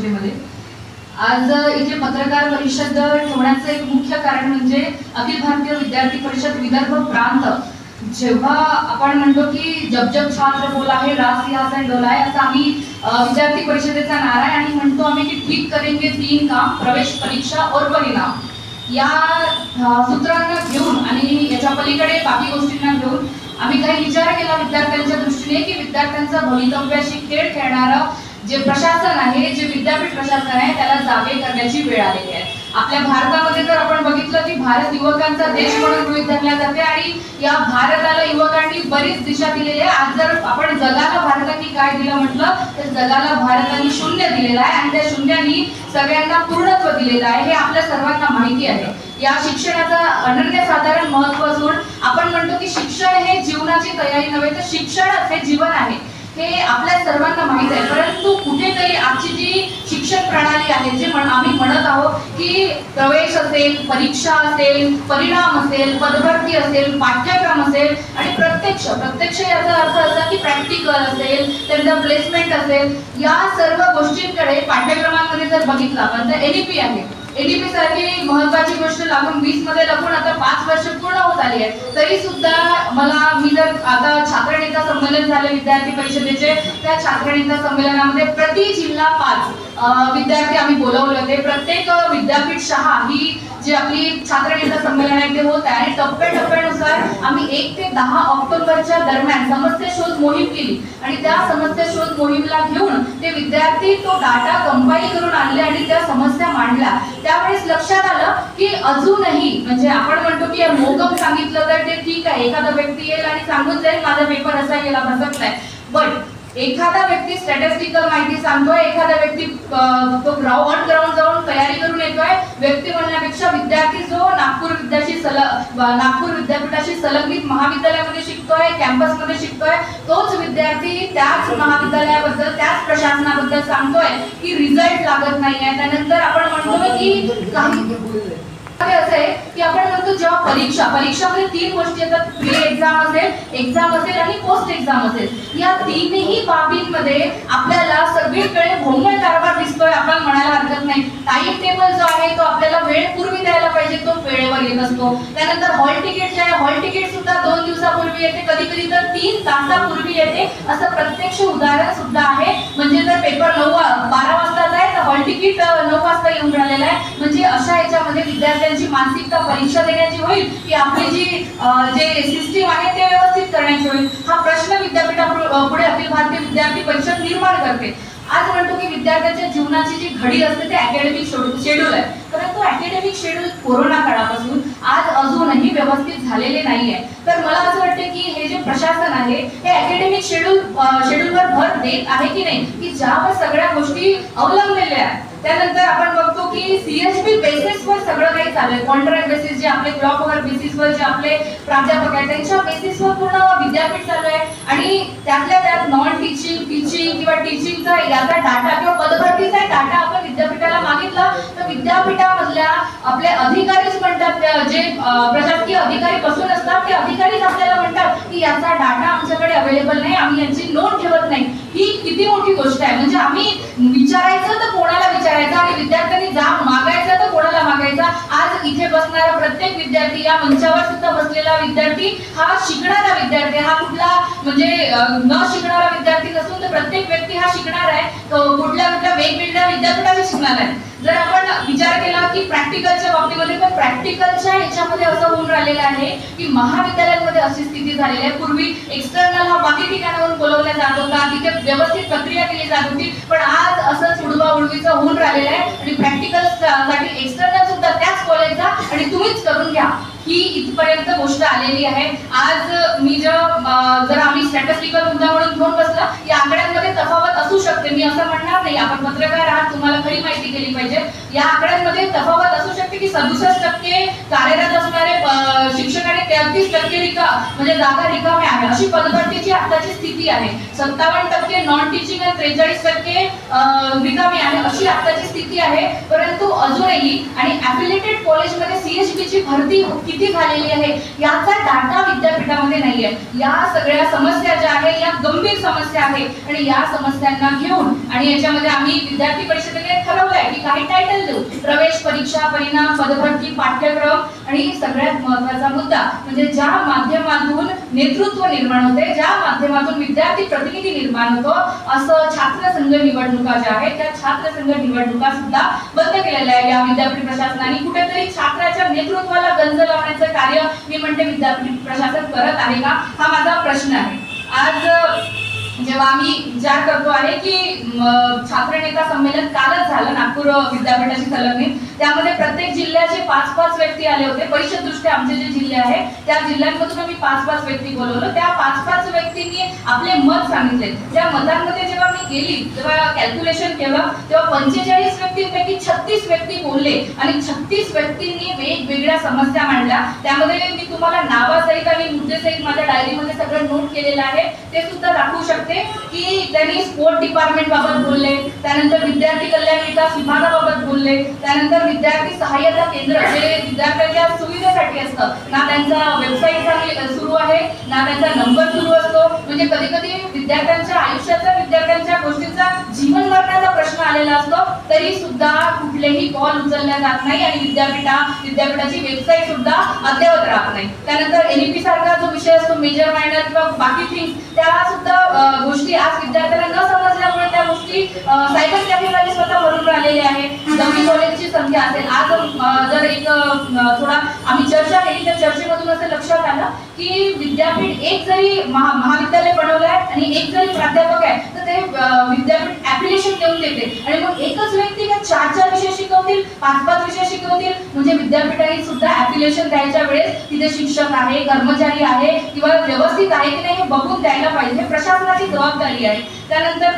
परिषदेमध्ये. आज इथे पत्रकार परिषद ठेवण्याचं एक मुख्य कारण म्हणजे अखिल भारतीय विद्यार्थी परिषद विदर्भ प्रांत. जेव्हा आपण म्हणतो की जब जब छात्र बोला आहे रास सिंहासन डोला आहे असं आम्ही विद्यार्थी परिषदेचा नारा आहे आणि म्हणतो आम्ही की ठीक करेंगे तीन काम प्रवेश परीक्षा और परिणाम. या सूत्रांना घेऊन आणि याच्या पलीकडे बाकी गोष्टींना घेऊन आम्ही काही विचार केला विद्यार्थ्यांच्या दृष्टीने की विद्यार्थ्यांचं भवितव्याशी खेळ खेळणारं जे प्रशासन आहे जे विद्यापीठ प्रशासन आहे त्याला जागे करण्याची वेळ आलेली आहे. आपल्या भारतामध्ये जर आपण बघितलं की भारत युवकांचा देश म्हणून गृहीत धरला जाते आणि या भारताला युवकांनी बरीच दिशा दिलेली आहे. आज जर आपण जगाला भारताने काय दिलं म्हटलं तर जगाला भारताने शून्य दिलेलं आहे आणि त्या शून्यानी सगळ्यांना पूर्णत्व दिलेलं आहे हे आपल्या सर्वांना माहिती आहे. या शिक्षणाचा अनन्यसाधारण महत्त्व असून आपण म्हणतो की शिक्षण हे जीवनाची तयारी नव्हे तर शिक्षणच हे जीवन आहे. हे आपल्या सर्वांना माहीत आहे. परंतु कुठेतरी आजची जी शिक्षण प्रणाली आहे जे म्हण आम्ही म्हणत आहोत की प्रवेश असेल परीक्षा असेल परिणाम असेल पदभरती असेल पाठ्यक्रम असेल आणि प्रत्यक्ष प्रत्यक्ष याचा अर्थ असा की प्रॅक्टिकल असेल त्यांचं प्लेसमेंट असेल या सर्व गोष्टींकडे पाठ्यक्रमांमध्ये जर बघितलं आपण तर एनईपी आहे. एडीपी सारखी महत्वाची गोष्ट लागून वीसमध्ये लागून आता पाच वर्ष पूर्ण होत आली आहे तरी सुद्धा मला मी जर आता छात्रनेता संमेलन झाले विद्यार्थी परिषदेचे त्या छात्रनेता संमेलनामध्ये प्रति जिल्हा पाच विद्यार्थी आम्ही बोलवले होते. प्रत्येक विद्यापीठ शहा ही जी आपली छात्रनेता संमेलन आहे ते होत आहे. आणि टप्प्याटप्प्यानुसार आम्ही एक ते दहा ऑक्टोबरच्या दरम्यान समस्या शोध मोहीम केली. आणि त्या समस्या शोध मोहीमला घेऊन ते विद्यार्थी तो डाटा कंपाईल करून आणले आणि त्या समस्या मांडल्या. त्यावेळेस लक्षात आलं की अजूनही म्हणजे आपण म्हणतो की मोकम सांगितलं तर ते ठीक आहे. एखादा व्यक्ती येईल आणि सांगून जाईल माझा पेपर असा गेला बसत नाही बट एखादा व्यक्ती स्टॅटिस्टिकल माहिती सांगतोय एखादा व्यक्ती तो ग्राउंड ऑन ग्राउंड जाऊन तयारी करून येतोय व्यक्ती म्हणण्यापेक्षा विद्यार्थी जो नागपूर विद्याशी सलग नागपूर विद्यापीठाशी संलग्नित महाविद्यालयामध्ये शिकतोय कॅम्पसमध्ये शिकतोय तोच विद्यार्थी त्याच महाविद्यालयाबद्दल त्याच प्रशासनाबद्दल सांगतोय की रिझल्ट लागत नाहीये. त्यानंतर आपण म्हणतो की काही असं आहे की आपण म्हणतो जेव्हा परीक्षा परीक्षामध्ये तीन गोष्टी येतात. प्री एक्झाम असेल एक्झाम असेल आणि पोस्ट एक्झाम असेल. या तीनही बाबींमध्ये आपल्याला सगळीकडे भोंगळ कारभार दिसतोय आपण म्हणायला हरकत नाही. टाइम टेबल जो आहे तो आपल्याला वेळ पूर्वी द्यायला पाहिजे तो वेळेवर येत असतो. त्यानंतर हॉल तिकीट जे आहे हॉल तिकीट सुद्धा दोन दिवसापूर्वी येते कधी कधी तर तीन तासापूर्वी येते. असं प्रत्यक्ष उदाहरण सुद्धा आहे. म्हणजे जर पेपर नऊ वा- बारा वाजता हॉल तिकीट अ, येऊन राहिलेलं आहे. म्हणजे अशा याच्यामध्ये विद्यार्थ्यांची मानसिकता परीक्षा देण्याची होईल की आपली जी जे सिस्टीम आहे ते व्यवस्थित करण्याची होईल. हा प्रश्न विद्यापीठापुढे अखिल भारतीय विद्यार्थी परिषद निर्माण करते. आज म्हणतो की विद्यार्थ्याच्या जीवनाची जी घडी असते ते अकॅडमिक शेड्यूल आहे. परंतु अकॅडमिक शेड्यूल कोरोना काळापासून आज अजूनही व्यवस्थित झालेले नाहीये. तर मला असं वाटतं की हे जे प्रशासन आहे हे अकॅडमिक शेड्यूल शेड्यूलवर भर देत आहे की नाही की ज्यावर सगळ्या गोष्टी अवलंबलेल्या आहेत. त्यानंतर आपण बघतो की सीएसबी बेसिसवर सगळं काही चालू आहे. कॉन्ट्रॅक्ट बेसिस जे आपले ब्लॉक ओव्हर बेसिसवर जे आपले प्राध्यापक आहेत त्यांच्या बेसिसवर पूर्ण विद्यापीठ चालू आहे. आणि त्यातल्या त्यात नॉन टीचिंग टीचिंग किंवा टीचिंगचा याचा डाटा किंवा पदभरतीचा डाटा आपण विद्यापीठामधल्या आपले अधिकारीच म्हणतात जे प्रशासकीय अधिकारी बसून असतात ते अधिकारीच आपल्याला म्हणतात की याचा डाटा आमच्याकडे अवेलेबल नाही आम्ही यांची नोंद ठेवत नाही. ही किती मोठी गोष्ट आहे. म्हणजे आम्ही विचारायचं तर कोणाला विचारायचं आणि विद्यार्थ्यांनी जा मागायचं तर कोणाला मागायचा आज इथे बसणारा प्रत्येक विद्यार्थी या मंचावर सुद्धा बसलेला विद्यार्थी हा शिकणारा विद्यार्थी हा कुठला म्हणजे न शिकणारा विद्यार्थी नसून तर प्रत्येक व्यक्ती हा शिकणार आहे. कुठल्या कुठल्या वेगवेगळ्या विद्यापीठाने शिकणार आहे. जर आपण विचार केला की प्रॅक्टिकलच्या बाबतीमध्ये पण प्रॅक्टिकलच्या याच्यामध्ये असं होऊन राहिलेलं आहे की महाविद्यालयांमध्ये अशी स्थिती झालेली आहे. पूर्वी एक्सटर्नल हा बाकी ठिकाणावरून बोलवला जात होता तिथे व्यवस्थित प्रक्रिया केली जात होती पण आज असं उडवा उडवीचं होऊन राहिलेलं आहे. आणि प्रॅक्टिकलसाठी एक्सटर्नल आणि तुम्हीच करून घ्या. ही इथपर्यंत गोष्ट आलेली आहे. आज मी जर जर आम्ही स्टॅटिस्टिकल मुद्दा म्हणून घेऊन बसला या आकड्यांमध्ये तफावत असू शकते. मी असं म्हणणार नाही. आपण पत्रकार आहात तुम्हाला खरी माहिती केली पाहिजे. या आकड्यांमध्ये तफावत असू शकते की सदुसष्ट टक्के कार्यरत असणारे शिक्षक आणि तेहतीस टक्के रिका म्हणजे जागा रिकाम्या आहे. अशी पदभरतीची आताची स्थिती आहे. सत्तावन्न टक्के नॉन टीचिंग आणि त्रेचाळीस टक्के रिकामी आहे. अशी आताची स्थिती आहे. परंतु अजूनही आणि अफिलिएटेड कॉलेजमध्ये सीएचपी ची भरती किती झालेली आहे? याचा डाटा विद्यापीठामध्ये नाहीये. या सगळ्या समस्या ज्या आहे या गंभीर समस्या आहे आणि या समस्यांना घेऊन आणि याच्यामध्ये आम्ही विद्यार्थी परिषदेने ठरवलंय की काही टायटल देऊ. प्रवेश परीक्षा परिणाम पदभरती पाठ्यक्रम आणि सगळ्यात महत्त्वाचा मुद्दा म्हणजे ज्या माध्यमातून नेतृत्व निर्माण होते ज्या माध्यमातून विद्यार्थी प्रतिनिधी निर्माण होतो असं छात्र संघ निवडणुका ज्या आहेत त्या छात्र संघ निवडणुका सुद्धा बंद केलेल्या आहे या विद्यापीठ प्रशासनाने कुठेतरी छात्राच्या नेतृत्वाला गंज लावण्याचं कार्य मी म्हणते विद्यापीठ प्रशासन करत आहे का? हा माझा प्रश्न आहे. आज जेव्हा आम्ही विचार करतो आहे की छात्र नेता संमेलन कालच झालं नागपूर विद्यापीठाची संलग्नित त्यामध्ये प्रत्येक जिल्ह्याचे पाच पाच व्यक्ती आले होते. परिषद दृष्ट्या आमचे जे जिल्हे आहे त्या जिल्ह्यांमधून आम्ही पाच पाच व्यक्ती बोलवलं. त्या पाच पाच व्यक्तींनी आपले मत सांगितले. त्या मतांमध्ये जेव्हा मी गेली तेव्हा कॅल्क्युलेशन केलं तेव्हा पंचेचाळीस व्यक्तींपैकी छत्तीस व्यक्ती बोलले आणि छत्तीस व्यक्तींनी वेगवेगळ्या समस्या मांडल्या. त्यामध्ये मी तुम्हाला नावासहित आणि मुद्देसहित माझ्या डायरीमध्ये सगळं नोट केलेलं आहे. ते सुद्धा दाखवू शकते. की त्यांनी स्पोर्ट डिपार्टमेंट बाबत बोलले त्यानंतर विद्यार्थी कल्याण विकास विभागाबाबत बोलले त्यानंतर विद्यार्थी सहाय्यता केंद्र जे विद्यार्थ्यांच्या सुविधेसाठी असतं ना त्यांचा वेबसाईट चांगली सुरू आहे ना त्यांचा नंबर सुरू असतो. म्हणजे कधी कधी विद्यार्थ्यांच्या आलेला असतो तरी सुद्धा कुठलेही कॉल उचलल्या जात नाही आणि विद्यापीठा विद्यापीठाची वेबसाईट सुद्धा अद्ययावत राहत नाही. त्यानंतर एनईपी सारखा जो विषय असतो मेजर मायनर किंवा बाकी थिंग्स त्या सुद्धा गोष्टी आज विद्यार्थ्यांना न समजल्यामुळे त्या गोष्टी सायबर कॅफेमध्ये स्वतः भरून राहिलेल्या आहे नवी कॉलेजची संख्या असेल. आज जर एक थोडा आम्ही चर्चा केली तर चर्चेमधून असं लक्षात आलं की विद्यापीठ एक जरी महा महाविद्यालय आणि एक जरी प्राध्यापक आहे तर ते विद्यापीठ ऍप्लिकेशन देऊन देते आणि मग एकच व्यक्ती का चार चार विषय शिकवतील पाच पाच विषय शिकवतील? म्हणजे विद्यापीठाने सुद्धा ऍप्लिकेशन द्यायच्या वेळेस तिथे शिक्षक आहे कर्मचारी आहे किंवा व्यवस्थित आहे की नाही हे बघून द्यायला पाहिजे. हे प्रशासनाची जबाबदारी आहे. त्यानंतर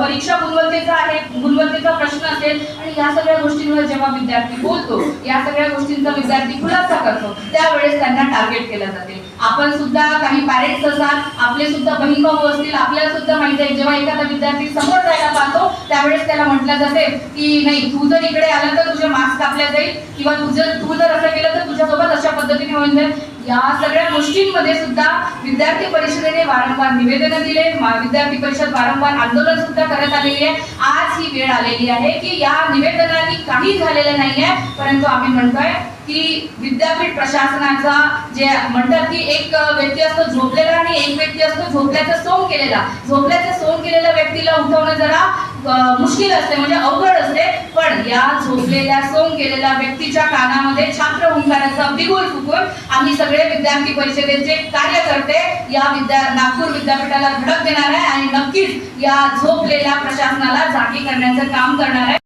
परीक्षा गुणवत्तेचा आहे गुणवत्तेचा प्रश्न असेल आणि या सगळ्या गोष्टींवर जेव्हा विद्यार्थी बोलतो या सगळ्या गोष्टींचा विद्यार्थी खुलासा करतो त्यावेळेस त्यांना टार्गेट केलं जाते. आपण सुद्धा काही पॅरेंट्स असाल आपले सुद्धा बहीण भाऊ असतील आपल्याला सुद्धा माहिती आहे जेव्हा एखादा विद्यार्थी समोर जायला पाहतो त्यावेळेस त्याला म्हटलं जाते की नाही तू जर इकडे आला तर तुझे मार्क्स कापल्या जाईल किंवा तुझं तू जर असं केलं तर तुझ्यासोबत अशा पद्धतीने होऊन जाईल. या सगळ्या गोष्टींमध्ये सुद्धा विद्यार्थी परिषदेने वारंवार निवेदन दिले. विद्यार्थी परिषद वारंवार आंदोलन सुद्धा करत आलेली आहे. आज ही वेळ आलेली आहे की या निवेदनांनी काही झालेलं नाहीये. परंतु आम्ही म्हणतोय की विद्यापीठ प्रशासनाचा जे म्हणतात की एक व्यक्ती असतो झोपलेला आणि एक व्यक्ती असतो झोपल्याचं सोंग केलेला. झोपल्याचं सोंग केलेल्या व्यक्तीला उठवणं जरा मुश्किल असते म्हणजे अवघड असते पण या झोपलेल्या सोंग केलेल्या व्यक्तीच्या कानामध्ये छात्र हुंकाराचा बिगुल फुकून आम्ही सगळे विद्यार्थी परिषदेचे कार्यकर्ते या विद्या नागपूर विद्यापीठाला धडक देणार आहे आणि नक्कीच या झोपलेल्या प्रशासनाला जागी करण्याचं काम करणार आहे.